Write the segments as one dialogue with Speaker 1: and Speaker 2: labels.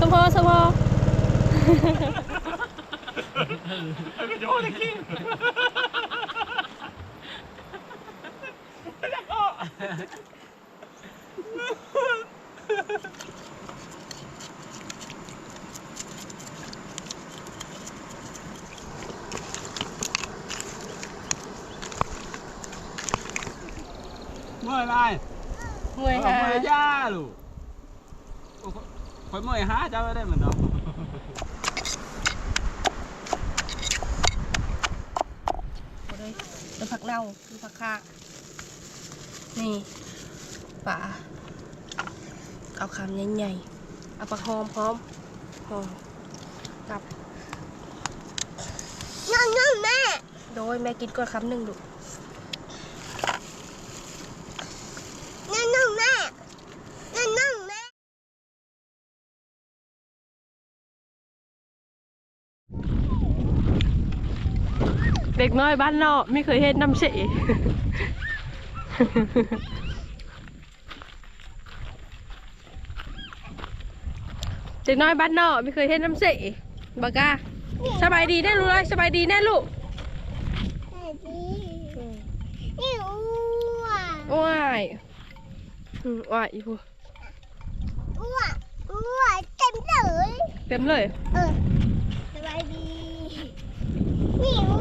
Speaker 1: สมพอสมพอ
Speaker 2: โยน
Speaker 1: ค
Speaker 2: อยเมื่อยหาเจ้าได้เหมือนเนาะ
Speaker 1: เอาเลยเดี๋ยวผักเน่าดูผักคานี่ป่าเอาคำใหญ่ๆ เอาปลาหอมพร้อมหอมกับ
Speaker 3: นั่งนั่งแม่
Speaker 1: โดยแม่กินก่อนคำหนึ่งดู
Speaker 3: นั่งนั่งแม่นั่งนั่งแม่
Speaker 1: เด็ก น้อยบ้านนอกไม่เคยเห็นน้ำเสเด็กน้อยบ้านนอกไม่เคยเห็นน้ำเสบอกกาสบายดีแน่ลูกเลยสบายดีแน่ลูก
Speaker 3: แม่ดีนี่อ้วน
Speaker 1: ว้ายอืมว้ายอีพู
Speaker 3: อ้วนอ้วนเต็มเลย
Speaker 1: เต็มเลย
Speaker 3: เออสบายดี นี่อ้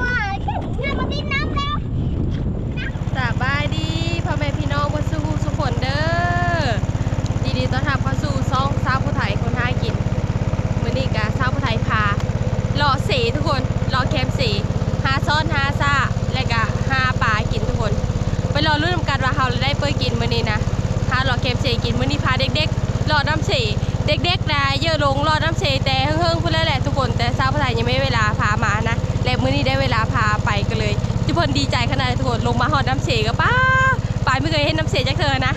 Speaker 3: วนเต็มน้ำมาดินน้ำแล้ว
Speaker 1: สบายดีพ่อแม่พี่น้องบนสู่สุขคนเด้อดีดีต้อนรับเข้าสู่ซองสาวผู้ไทยคนหากินมื้อนี้กะสาวผู้ไทยพาหล่อเสทุกคนหล่อแคมเสหาซ้อนหาซ่าและก็หาปลากินทุกคน ไปรอรุ่นนำกันว่าเราได้เปิดกินมื้อนี้นะหาหล่อแคมเสกินมื้อนี้พาเด็กๆหล่อน้ำเสเด็กๆนะเยอะลงหล่อน้ำเสแต่เฮิงๆพุ่นแล้วแหละทุกคนแต่สาวผู้ไทยยังไม่มีเวลาพามานะและมื้อนี้ได้เวลาพาไปกันเลย ทุกคนดีใจขนาดทุกคนลงมาหอดน้ำเสก็ป้าปายไม่เคยเห็นน้ำเสจากเธอนะ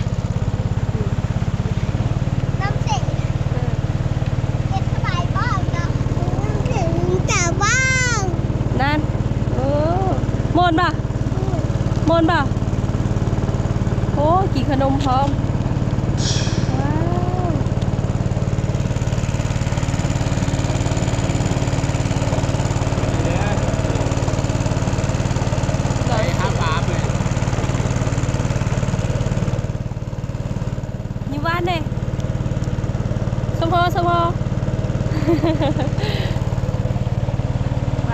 Speaker 3: น้ำเสร็จเก็บสบายบ้างนะถึงแต่บ้าง
Speaker 1: นั่นโอ้มนป่ะมนป่ะโอ้กี่ขนมพร้อมว้าว
Speaker 2: ไปหาปลาเลย
Speaker 1: ยิ้มหวานเลยสมพอสมพอ ไป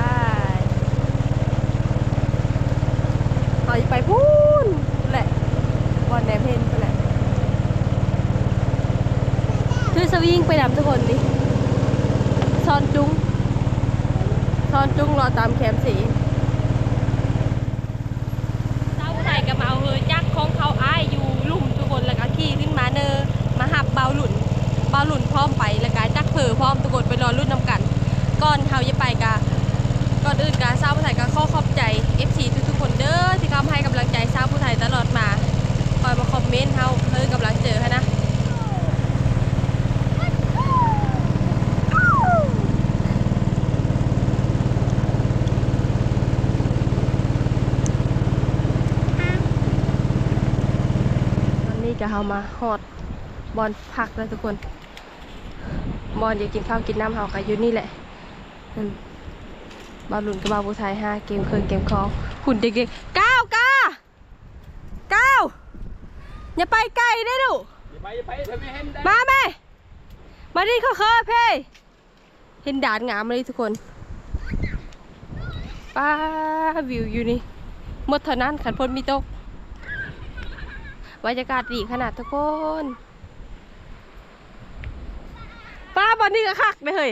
Speaker 1: เอาไปพูนแหละบอลแหนมเพนไปแหละคือสวิงไปดับทุกคนดิซอนจุ้งซอนจุ้งรอตามแคมสีเจ้าไทยกับเอาเฮอจักของเขาอ้ายอยู่ลุ่มทุกคนแล้วก็ขี่ขึ้นมาเนอมาหับเบาหลุนเบาหลุนพร้อมไปแล้วก็จักเผอพ ร้อมทุกคนไปรอรุ่นนำกัน ก่อนเขาจะไปกะก่อนอื่นกะสาวผู้ไทยก็ขอขอบใจ FC ทุกๆคนเด้อที่เขาให้กำลังใจสาวผู้ไทยตลอดมาคอยมาคอมเมนต์เฮาเฮ้ยกำลังเจอค่ะนะตอนนี้ก็เฮามาฮอดบอลพักแล้วทุกคน บอลอยากกินข้าวกินน้ำเฮาก็อยู่นี่แหละอืมบอลหลุนกับบอลผู้ไทยห้าเกมเครื่องเกมคองหุ่นเด็กๆก้าวก้าก้าวอย่าไปไกลได้อลูก
Speaker 2: อย่าไปอย่าไปทำไมเห็นได้
Speaker 1: มาแม่มาดิเขาเคอเพ่เห็นด่านงามเลยทุกคนป้าวิวอยู่นี่หมดเท่านั้นขันพลมีตกบรรยากาศดีขนาดทุกคน ป้าบอลนี่ก็คักเลยเฮ้ย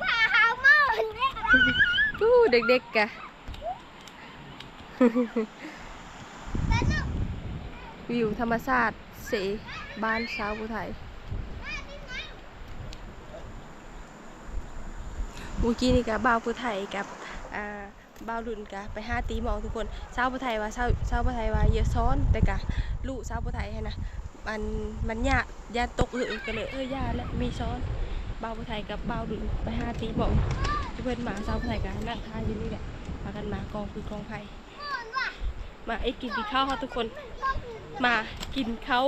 Speaker 3: มาหาหม้อเนี่ย
Speaker 1: อู้เด็กๆกะวิวธรรมชาติเสบ้านสาวผู้ไทยเมื่อกี้นี่กับบ่าวผู้ไทยกับอ่า บาวรุ่นกะไปห้าตีมองทุกคนสาวผู้ไทยว่าสาวสาวผู้ไทยว่าเยอะซ้อนแต่กะลูกสาวผู้ไทยหั้นะมันมันยากยาตกเออกันเลยเออยาและมีซ้อนบาวผู้ไทยกับบาวรุ่นไปห้าตีหมองเพื่อนหมาสาวผู้ไทยกันนั่งทานอยู่นี่แหละพากันมากองคือกองไผ่มาไอ้กินกินข้าวค่ะทุกคน มากินข้าว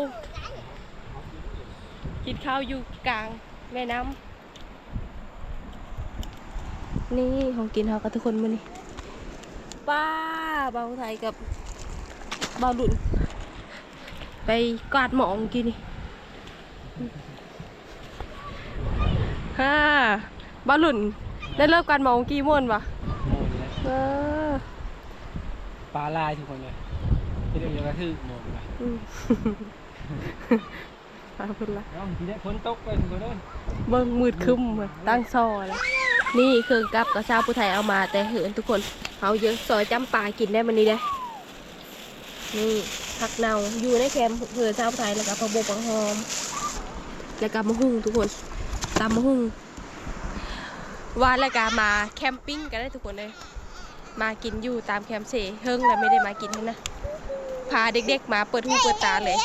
Speaker 1: กินข้าวอยู่กลางแม่น้ำนี่ของกินเขากับทุกคนมานี่ ป้าเบาไทยกับเบาหลุนไปกวาดหมองกินนี่ฮ่าเบาหลุนได้เริ่มกวาดหมองกี่โมนปะ
Speaker 2: โม่เลย
Speaker 1: เออ
Speaker 2: ปลาลายทุกคนเลยที่เรียกกระทืบโม่เลย
Speaker 1: อืมขอบคุณละ
Speaker 2: น้องที่ได้ฝนตกไปทุกคนเลย
Speaker 1: เบิ่งมืดครึ้มเหมือนตั้งซอแล้ว นี่เครื่องกับกระชาผู้ไทยเอามา แต่เหินทุกคนเอาเยอะซอยจำปลากินได้มันนี้ได้นี่ผักเนาอยู่ในแคมป์เหินชาวผู้ไทยแล้วก็ผักบกผักหอม แล้วก็มะฮุ่งทุกคนตำมะฮุ่งว่าแล้วก็มาแคมปิ้งกันได้ทุกคนเลย มากินอยู่ตามแคมป์เสเฮิงแล้วไม่ได้มากินนะพาเด็กๆมาเปิดหูเปิดตาเลย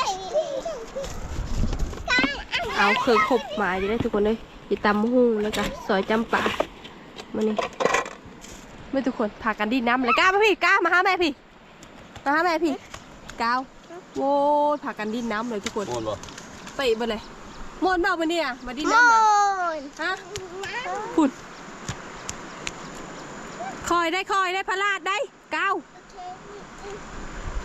Speaker 1: เอาเครื่องครบมาอยู่ได้ทุกคนเลยอย่าตำหุ่งแล้วก็ซอยจำปา มานี่ไม่ทุกคนพากันดีน้ำเลยกล้ามาพี่กล้ามาหาแม่พี่ มาหาแม่พี่ก้าวโว้ยพากันดินน้ำเลยทุกคน
Speaker 2: โม่บ่
Speaker 1: ไปไปเลยมวนเบาวันนี้อะมาดิน
Speaker 3: โม
Speaker 1: น้ำเลย
Speaker 3: น
Speaker 1: ฮะพุดคอยได้คอยได้พระราดได้ก้าว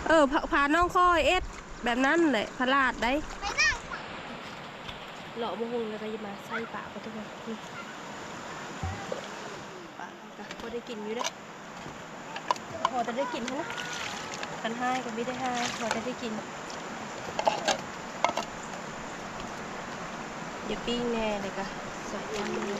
Speaker 1: เออพาพาน้องคอยเอ็ดแบบนั้นแหละพระราดได้
Speaker 3: ไปนั่ง
Speaker 1: หล่อมะฮุงแล้วก็จะมาใส่ปากก็ทุกคนนี่ปากก็พ อได้กินอยู่ได้พอจะได้กินนะกันให้กันไม่ได้ให้พอจะได้กินอย่าปิ้งแน่เลยก็ใส่ยงามย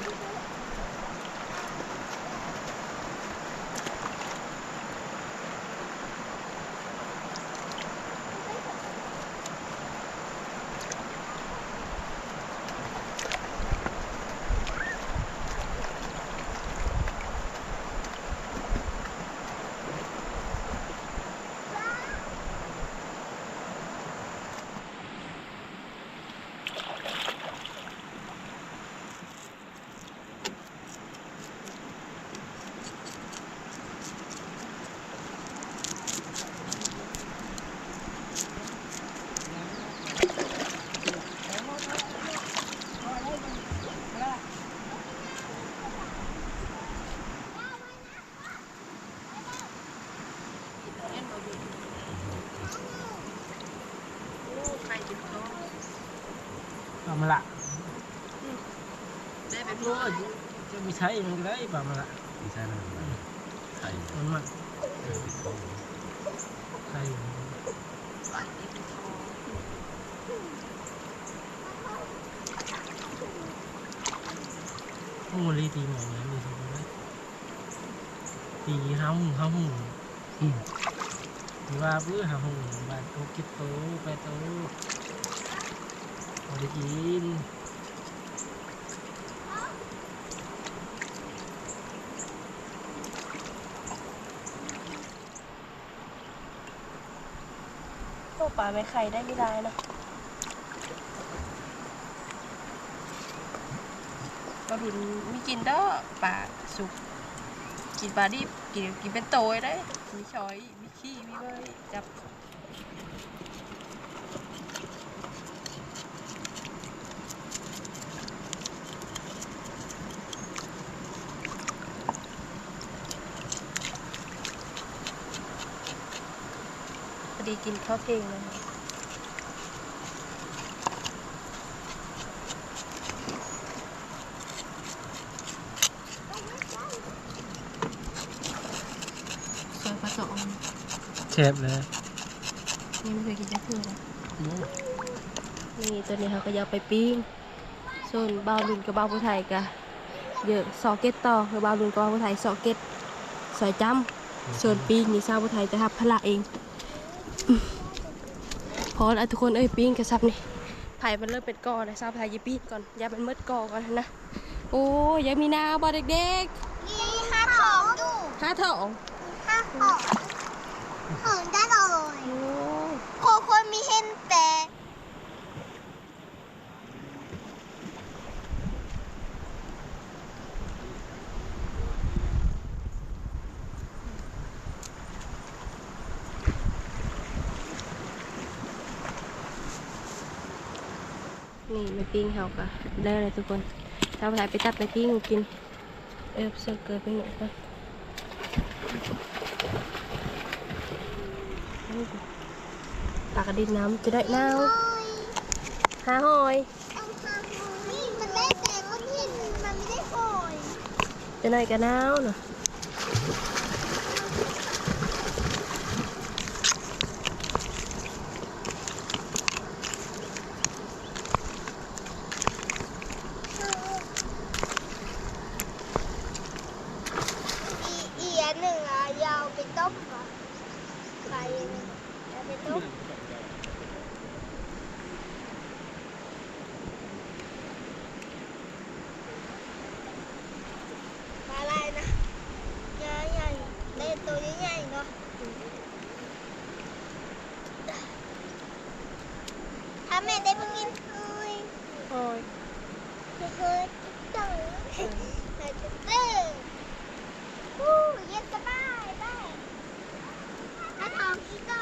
Speaker 1: ใครกินเขา
Speaker 2: ปลามาละ
Speaker 1: ได้แบบ
Speaker 2: โอ้ยจะมี ใช้มันก็ได้ปลามาละ
Speaker 4: ไม่ใช่มันไข่
Speaker 2: มันมันใช่โอ้ลีตีหมอเลยมีทุกคนเลยตีห้าหุ่งห้าหุ่งตีว่าเพื่อห้าหุ่งบาทโตกิโตไปโตพอได้กิน
Speaker 1: ปลาไม่ไข่ได้ไม่ได้นะปลาดุนมีกินเด้อปลาสุก กินปลาดิบกินกินเป็นโตยได้ มีชอย มีขี้ มีเว้ยจับ อดีกินข้าวเพลงเลยค่ะซอยปลาสอง
Speaker 2: เชฟเลย
Speaker 1: นี่ไม่เคยกินจะคือนะนี่ตัวนี้เขาก็อยากไปปิ้งส่วนบาวลุนกับบาวผู้ไทยก็เยอะสองเก็ตต่อคือบาวลุนกับบาวผู้ไทยสองเก็ตสอยจ้ำส่วนปิ้งนี่ชาวผู้ไทยจะทับพละเองอืม พอแล้วทุกคนเอ้ยปิ้งกระซับนี่ไผ่มันเริ่มเป็นกอนะชาวผู้ไทยอยิปิ้งก่อนอย่ามันมืดกอก่อนนะโอ้ยยังมีนาบอเด็ก
Speaker 3: นี่ห้าของดู
Speaker 1: ๆห้าทอง
Speaker 3: ห้าของของได้เลย
Speaker 1: โอ้
Speaker 3: โคคนมีเห็นแต่
Speaker 1: นี่ไปปิ้งเขาก็ได้เลยทุกคนชาวไทยไปจับไปปิ้งกิน เออเสือเกิดไปหน่อยก่อนปากกระดินน้ำจะได้น้
Speaker 3: โอ้ยำ
Speaker 1: หาหอย
Speaker 3: เอามานี่มันได้แต่ว่านี่มันไม่ได้โอย
Speaker 1: จะหน่อยกระน้าวเนาะ
Speaker 3: อีอีอันหนึ่งอะยาวไปต้มเหรอไข่หนึ่งยาวไปต้มปลาอะไรนะใหญ่ใหญ่ๆได้ตัวใหญ่ๆเนาะถ้าแม่ได้เพิ่งกินเฮ้ย
Speaker 1: หอย
Speaker 3: เฮ้ยจังเฮ้ยจังวู้เย็นสบายได้ ถ้าทองอีกก็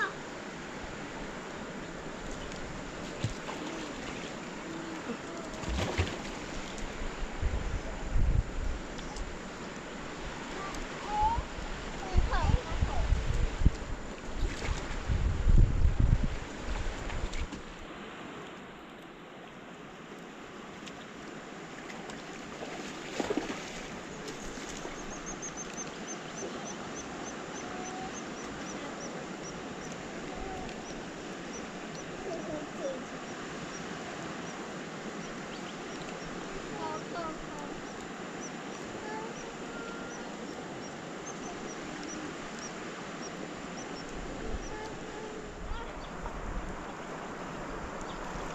Speaker 1: นี่ทุกคนได้สองปี
Speaker 3: กระทองก็
Speaker 2: เดี๋ยวไอ้เอาก้อยพลาดพ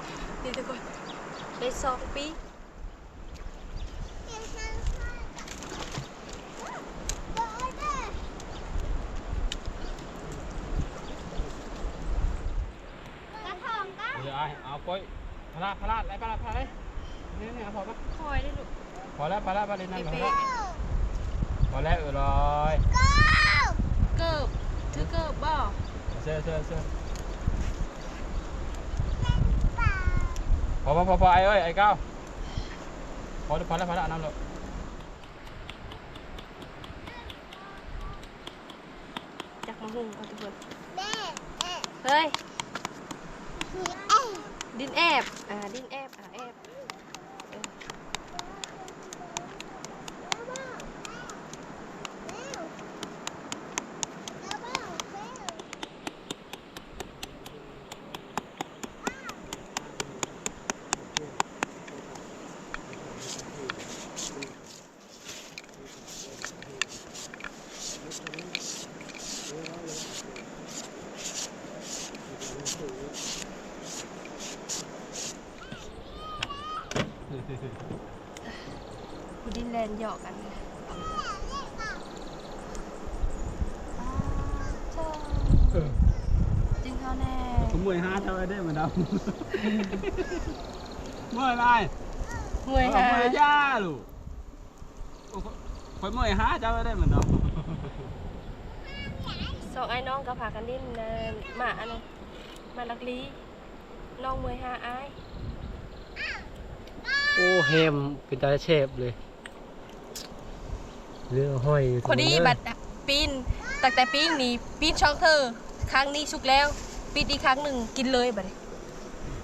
Speaker 2: ลาด อะไรพลาดพลาดเลยนี่นี่เอาพอปะ
Speaker 1: คอยได้ลูก
Speaker 2: พอแล้วพอแล้วพอแล้วนั่นพอ
Speaker 1: เป๊
Speaker 2: แล้วะพอแล้วเออลอย
Speaker 1: เกิบถือเกิบบ่
Speaker 2: เสื้อเสื้อเสื้อ พอพอพอพอไอ้เอ้ยไอ้ก้าวพอแล้วพอแล้วพอแล้วเอาน้ำเลย
Speaker 1: จักมาหุ่งเอาทุกคน
Speaker 3: แม่แม่
Speaker 1: เฮ้ย
Speaker 3: เอ๊ะ
Speaker 1: ดินแอบ อ่า ดินแอบ อ่า แอบ กูดินแลนด์หยอกกันเลยจึงเขาแน่
Speaker 2: ขโมยห้าเท่าไรได้ เหมือนเดิมเมื่อไร
Speaker 1: มวย
Speaker 2: ข
Speaker 1: ฮะ
Speaker 2: โมยย่าลูกขโมยห้าเท่าไรได้เหมือนเดิม
Speaker 1: สองไอ้น้องก็พากันดิ้นเนินหมาอันนึงมาลักลีน้องมวยฮาอาย
Speaker 4: โอ้แฮมเป็นตาเชฟเลยเรือห้อยยู่
Speaker 1: พอดี
Speaker 4: ตรงนั้น
Speaker 1: บัดอะปีนตั้งแต่ปีนนี่ปีนช่องเธอครั้งนี้สุกแล้วปีนอีกครั้งหนึ่งกินเลยบัดนี้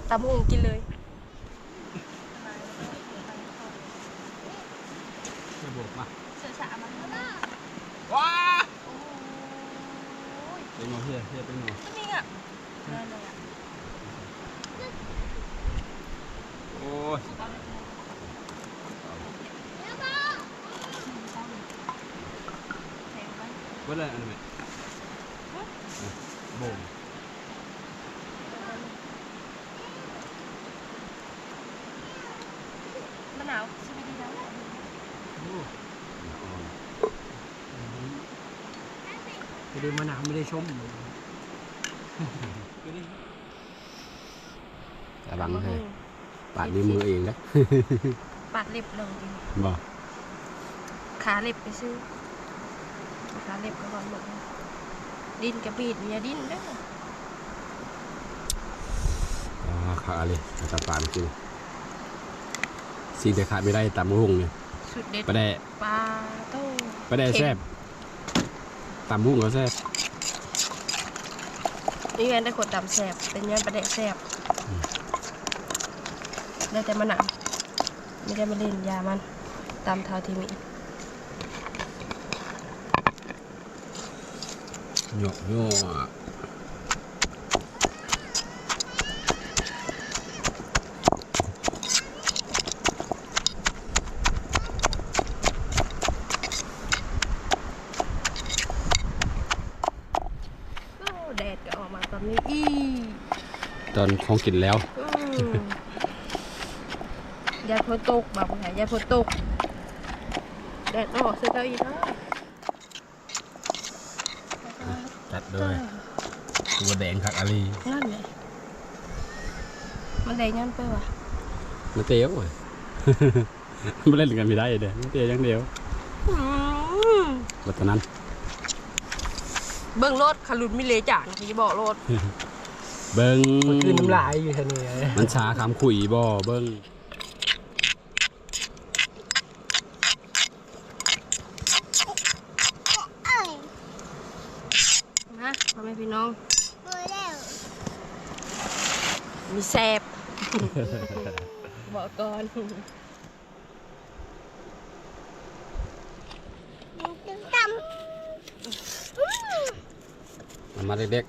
Speaker 1: ตำหุงกินเลย
Speaker 2: จะบวกมา
Speaker 1: เสือสามัน
Speaker 2: ว้า
Speaker 1: โอ้ย
Speaker 2: เป็นหมอเฮียเฮียเป็นหมอ
Speaker 1: นี่อะนั่นเลยอะ
Speaker 2: โอ้ย
Speaker 1: แข็งไว้
Speaker 2: เบิ้ลเลยอันนี้ไหมโบ่ง
Speaker 1: มะนาวสวีดีแล้ว
Speaker 4: พอดีมะนาวไม่ได้ชม
Speaker 2: ระวังให้ปาดนิ้วมือเองนะ
Speaker 1: ปาดเล็บลงดิ
Speaker 2: บ่
Speaker 1: ขาเล็บไปซื้อขาเล็บก็ก่อนหมดดินกระบีดเนี่ยดินเด้อ
Speaker 2: อ๋อขาเลยจะปาดกิน สิ่งที่ขาดไม่ได้ตำหุ่งเนี่ย
Speaker 1: สุดเด็ด
Speaker 2: ปลาแดะ
Speaker 1: ปลาโต้
Speaker 2: ปลาแดะแซ่บตำหุ่งก็แซ่บ
Speaker 1: นี่ไงได้ขวดดำแสบเป็นยันประเดะแสบได้แต่มันหนังไม่ได้มาเล่นยามันตามเท่าที่มี
Speaker 2: หยอกหยอก
Speaker 1: โอ้แดดก็ออกมาตอนนี้อี
Speaker 2: ต อนของกินแล้ว
Speaker 1: อืมยายฝนตกแบบไหนยายฝนตกแดดออกเสื้อเก้าอี้เนาะ
Speaker 2: จัดด้วยตัวแดงคักอาลี
Speaker 1: นั่นเลยมันแดงยันไปวะ
Speaker 2: มันเตี้ยวอะไม่เล่นกันไม่ได้เด้มันเตี้ยวอย่างเดียว
Speaker 1: อืม
Speaker 2: วัฒนั้น
Speaker 1: เบิ้งรถขลุนมิเลจานที่บอกรถ
Speaker 2: เบิ้ง
Speaker 4: มันคือน้ำลายอยู่แค่นี้ไง
Speaker 2: มันชาคำขุยบ่เบิ้ง
Speaker 3: เอ้ย
Speaker 1: นะพ่อแม่พี่น้อง
Speaker 3: มือแล้ว
Speaker 1: มีแซบบอกก่อน
Speaker 3: ตึงดำอืม
Speaker 2: มันมาเด็ก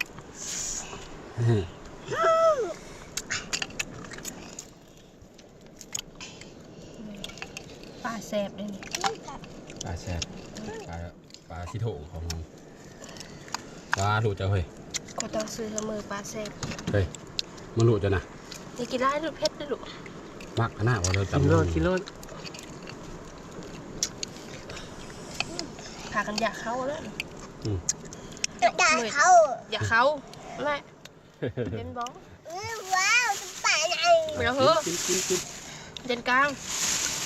Speaker 1: ปลาแซบเลยนี่
Speaker 2: ๆปลาแซ่บปลาปลาที่โถงของมันปลาหลุดจะเฮ้ย
Speaker 1: ก็ต้องซื้อเสมอปลาแซบ
Speaker 2: เฮ้ยมันหลุดจะนะ
Speaker 1: นี่กินได้ลูกเพชรได้ลูก
Speaker 2: มักขนาดว่าเรา
Speaker 4: กิน
Speaker 2: จำ
Speaker 4: โลดกินโลด
Speaker 1: พากันอยากเข้าแล้ว
Speaker 3: ด่าเขา
Speaker 1: อยากเข้าแม่เป็นบ้อง
Speaker 3: เออว้าวจะไปไหน
Speaker 1: ไปแล้วเหรอ
Speaker 2: กินกินกิน
Speaker 1: เดินกลาง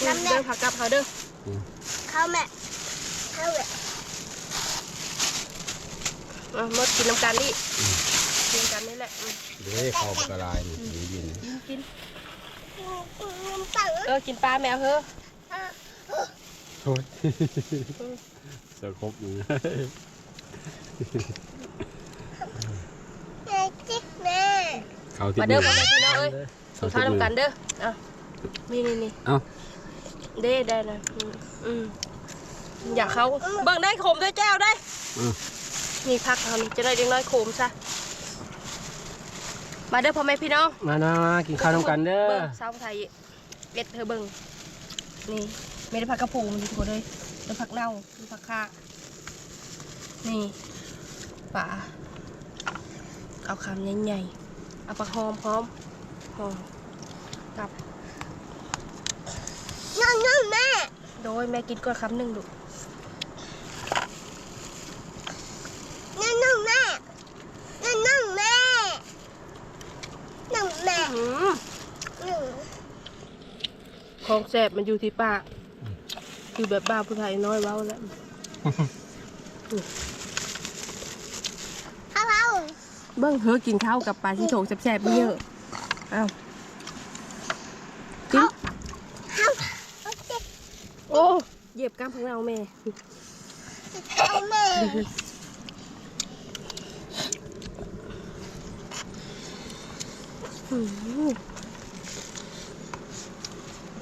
Speaker 1: เดินผักกลับเขาเด้อ
Speaker 3: เข้าแม่เข้าแม่
Speaker 1: อะมดกินน้ำกันดิกินกันนี่แหละอืม
Speaker 2: เดี๋ยวให้เข้าปากกระลายนี่เดี๋ยวเย็น
Speaker 1: กินกิน
Speaker 3: ตัง
Speaker 1: เออกินปลาแมวเหรอ
Speaker 2: โอ้ยเสือครบอยู่
Speaker 3: แม่จิ๊กแม่
Speaker 2: เข้าที่
Speaker 1: มา
Speaker 2: มื
Speaker 1: เด้อ
Speaker 2: อ
Speaker 1: พ่อแม่พี่น้องเอ้ยสุ
Speaker 2: เข้า
Speaker 1: ดท้าย
Speaker 2: ที่มื
Speaker 1: น้ำ
Speaker 2: อ
Speaker 1: กันเด้ออะนี่นี่นี่
Speaker 2: เอ้า
Speaker 1: เด้ได้นะอืมอืมอยากเขาเบิ่งได้โขมด้วยแก้วได้
Speaker 2: อืม
Speaker 1: นี่พักเขานี่จะได้เลี้ยงน้อยโขมซะมาเด้อพ่อแม่พี่น้อง
Speaker 4: มานะมากินข้าวน้ำกันเด้อ
Speaker 1: เบิ่งสาวไทยเอ็ดเธอเบิ่งนี่ไม่ได้ผักกระปูมันดีกว่าเลยเป็นผักเน่าเป็นผักคานี่ป่าเอาคำใหญ่ๆเอาปลาหอมพร้อมหอมกับ
Speaker 3: นั่งนั่งแม่
Speaker 1: โดยแม่กินก่อนคำหนึ่งดู
Speaker 3: นั่งนั่งแม่นั่งนั่งแม่นั่งแม่
Speaker 1: อื้อหือ
Speaker 3: หนึ่ง
Speaker 1: ของแสบมันอยู่ที่ปากคือแบบบ้าผู้ไทยน้อยเว้าแล้ว
Speaker 3: เข้าเข้า
Speaker 1: เบิ้งเฮ้อกินข้าวกับปลาที่โถงแสบๆเยอะอ้าวกิน
Speaker 3: เข้าโอเค
Speaker 1: โอ้ เหยียบกล้ามของเราแม่
Speaker 3: เข้าแม่
Speaker 1: อื้อหือ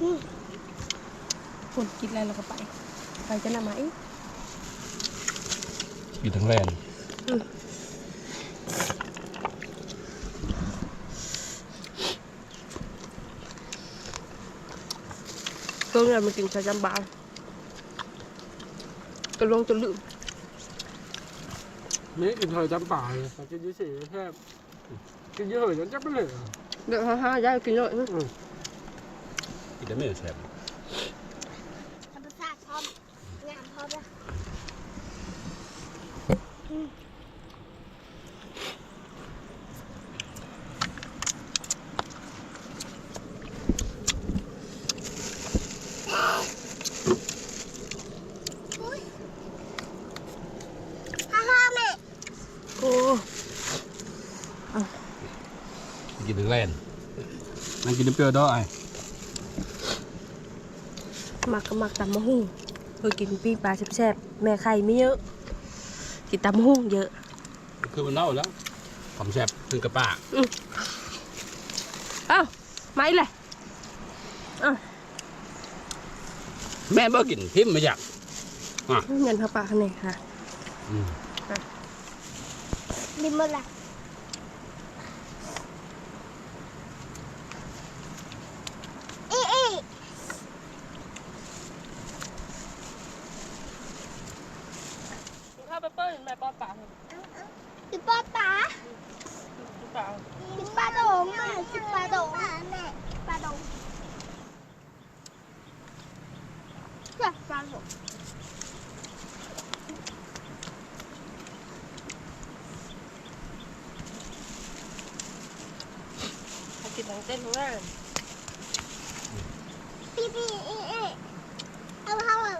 Speaker 1: อื้อคนกินอะไรเราก็ไป ไปจะนำไหม
Speaker 2: กินทั้งแรง
Speaker 1: ก็เนี่ยมันกินชาจำบาง ก็ลงจนลืม
Speaker 4: นี่กินหอยจำป่าเลยกินเยอะสิแค่กินเยอะเหยจนจับไม่เหลือ
Speaker 1: เดี๋ยวฮ่าฮ่าๆย้ายกินเลยอื้อ
Speaker 2: กินได้ไม่แซ่บ
Speaker 3: ธรรมชาติพร้อมงามพร้อมแล้ว ฮ่าฮ่าแม่
Speaker 1: โอ้
Speaker 2: กินทั้งแรงนั่งกินน้ำเปรี้ยวด้วย
Speaker 1: มักก็มักตำมะฮุ่งเคยกินปิ้งปลาแซ่บๆแม่ไข่ไม่เยอะ กินตำมะฮุ่งเยอะ
Speaker 2: คือมันเน่าแล้วทำแซ่บถึงกระปาก
Speaker 1: อ้าวไม่เลยอ้าว
Speaker 2: แม่บ่กินพิมพ์มาอยาก
Speaker 1: เงินเข้าปากข้างในค่ะ
Speaker 2: อืม
Speaker 3: ลิมละ อีอี
Speaker 1: ข้าวเปเปอร์แม่ป้าปาก
Speaker 3: คือป้าตา
Speaker 1: ปาก
Speaker 3: คือปลาโดงอะคือปลาโดงแม่ปลาโดง จ้ะปลาโดง
Speaker 1: กินทั้งเส้นทั้งแม่
Speaker 3: ปีปีอีอีเอาเอาเอา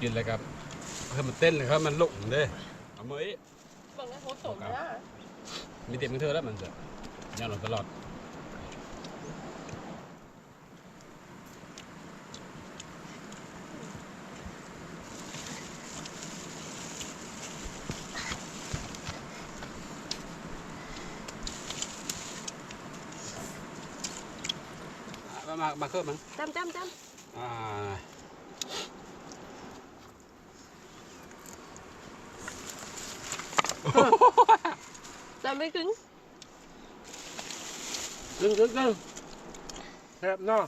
Speaker 2: กินเลยครับเพิ่มมันเต้นเลยครับมันลุกเด้เอามืออี
Speaker 1: บังนะโหสมนะ
Speaker 2: มีเต็มมือเธอแล้วมันจะย่างหลงตลอด มามามาเครื่องมัน
Speaker 1: จำจำจ
Speaker 2: อ่าำ
Speaker 1: จำไม่ถึง
Speaker 4: กึ่งกึ่งกึ่งแซ่บเนาะ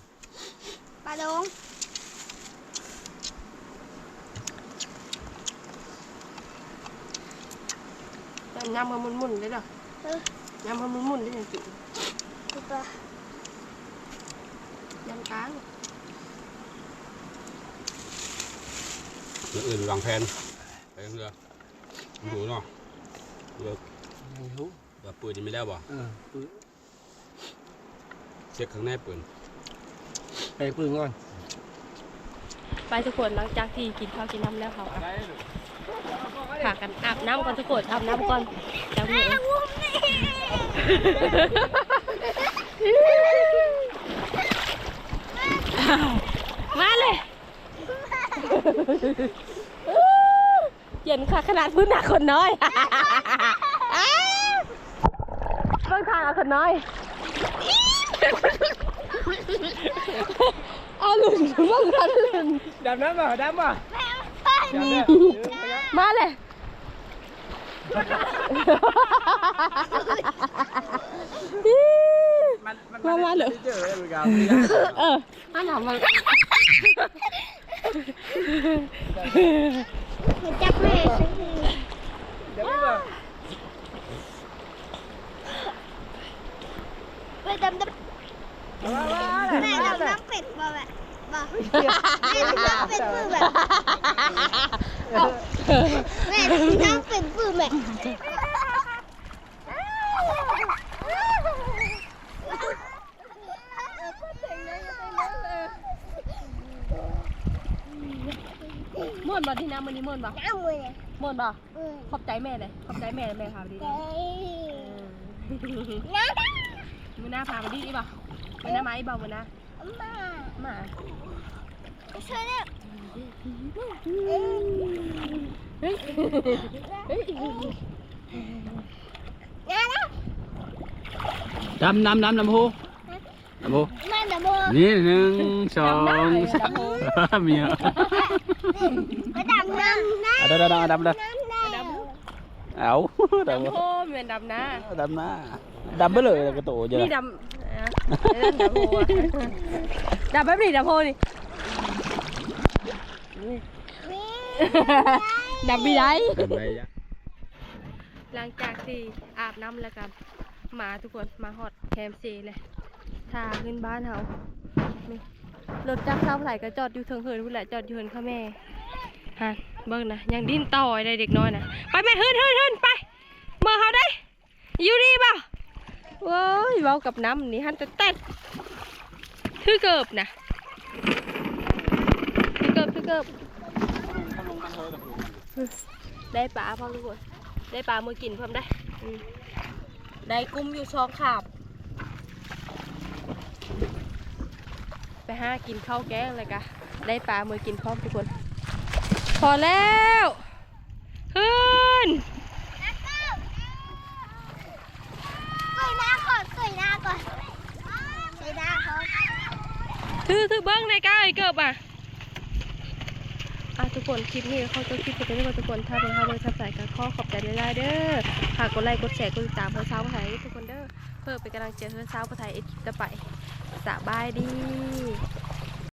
Speaker 3: ปลาโดง
Speaker 1: จำยำมันมุนมุนๆเลยเหรอ
Speaker 3: เออยำ
Speaker 1: มันมุนมุนๆได้ยังกิน
Speaker 3: คือปลา ยำ
Speaker 1: กลาง
Speaker 2: เรืออื่นวางแผนไปเรือดูเนาะเรือ
Speaker 4: ไม่รู้
Speaker 2: เรือปืนยังไม่แล้วบ่
Speaker 4: เออปืน
Speaker 2: เช็คข้างในปืน
Speaker 4: ไปปืนก่อน
Speaker 1: ไปทุกคนหลังจากที่กินข้าวกินน้ำแล้วเขาอะพากันอาบน้ำก่อนทุกคนอาบน้ำก่อนจังมือ มาเลย เย็นค่ะขนาดพื้นหนักคนน้อยเบิ่งทางเอาคนน้อย เอาหลุนเบิ่งทางหลุน
Speaker 4: ดำน้ำบ่ดำบ่
Speaker 3: แม่ไป
Speaker 4: ดำเนี่ย
Speaker 1: มาเลย
Speaker 4: มัน มัน
Speaker 1: มามาเหรอ
Speaker 4: เจอเลยมึงกัน
Speaker 1: เออมาหนาวมา
Speaker 3: จับแม่
Speaker 4: เดี๋ยวไม่บอก
Speaker 3: ไปดำดำแม่ดำน้ำเป็ดบ่แม่บ่แม่ดำน้ำเป็ดปื้มแบบแม่ดำน้ำเป็ดปื้มแบบ
Speaker 1: ม่วนบ่ที่ น้ำมันนี้ม่วนบ่
Speaker 3: น้ำมือเนี่ย
Speaker 1: ม่วนบ่
Speaker 3: อืม
Speaker 1: ขอบใจแม่เลยขอบใจแม่เลยแม่พาไปดี
Speaker 3: เจ๊
Speaker 1: นะ
Speaker 3: น้
Speaker 1: มือหน้าพาไปดีบ่มือหน้าไม้บ่มือหน้าำ
Speaker 3: มา
Speaker 1: มา
Speaker 3: ช่วยเนี่ย
Speaker 1: เฮ้ยเฮ้ย
Speaker 3: งานนะ
Speaker 2: ดำน้ำน้ำน้ำโพน้ำโพ
Speaker 3: แม่ดำโม
Speaker 2: นี่หนึ่งสองสามเมีย
Speaker 3: มาดำน้ำนะ
Speaker 2: เอาดำดำดำดำ
Speaker 3: น้ำน้ำ
Speaker 2: เอาดำ
Speaker 1: ดำโพเหมือนดำนะ
Speaker 2: ดำหน้าดำไปเลยกระโตเยอะ
Speaker 1: นี่ดำอะไอ้นั่นดำโพอะดำแบบนี้ดำโพนี่
Speaker 3: วิ่ง
Speaker 1: ดำบีได้
Speaker 2: ดำไปยะ
Speaker 1: หลังจากที่อาบน้ำแล้วกันมาทุกคนมาฮอดแคมป์ซีเลยถ้าขึ้นบ้านเฮานี่รถจักรเท้าไหลก็จอดอยู่เทิงเฮินพุ่นแหละจอดอยู่เฮินข้าแม่ฮะ เบิ่งนะยังดิ้นต่อยได้เด็กน้อยนะไปแม่เฮินเฮินเฮินไปเมื่อเขาได้อยู่นี่เปล่าโว้ยเว้ากับน้ำนี่ฮันแต่เต้นถือเกิบนะถือเกิบถือเกิบได้ปลาพร้อมทุกคนได้ปลามือกินพร้อมได้อืมได้กุ้มอยู่ช่องขาบห้ากินข้าวแกงเลยกะได้ปลาเมื่อกินพร้อมทุกคน พอแล้วขึ้น
Speaker 3: สวยหน้าก่อนสวยหน้าก่อนสวยหน้าเขา
Speaker 1: ถือถือเบิ้งในก้าวไอ้เกิบอะอะทุกคนคลิปนี้เขาจะคลิปไปกันทุกคนถ้าเป็นข้าวเบอร์ชับสายกับข้อขอบใจเด้อเด้อฝากกดไลค์กดแชร์กดติดตามเพื่อเช้าภาษาไทยทุกคนเด้อเพื่อเป็นกำลังใจเพื่อเช้าภาษาไทยเอ็ดคลิปต่อไปสบายดี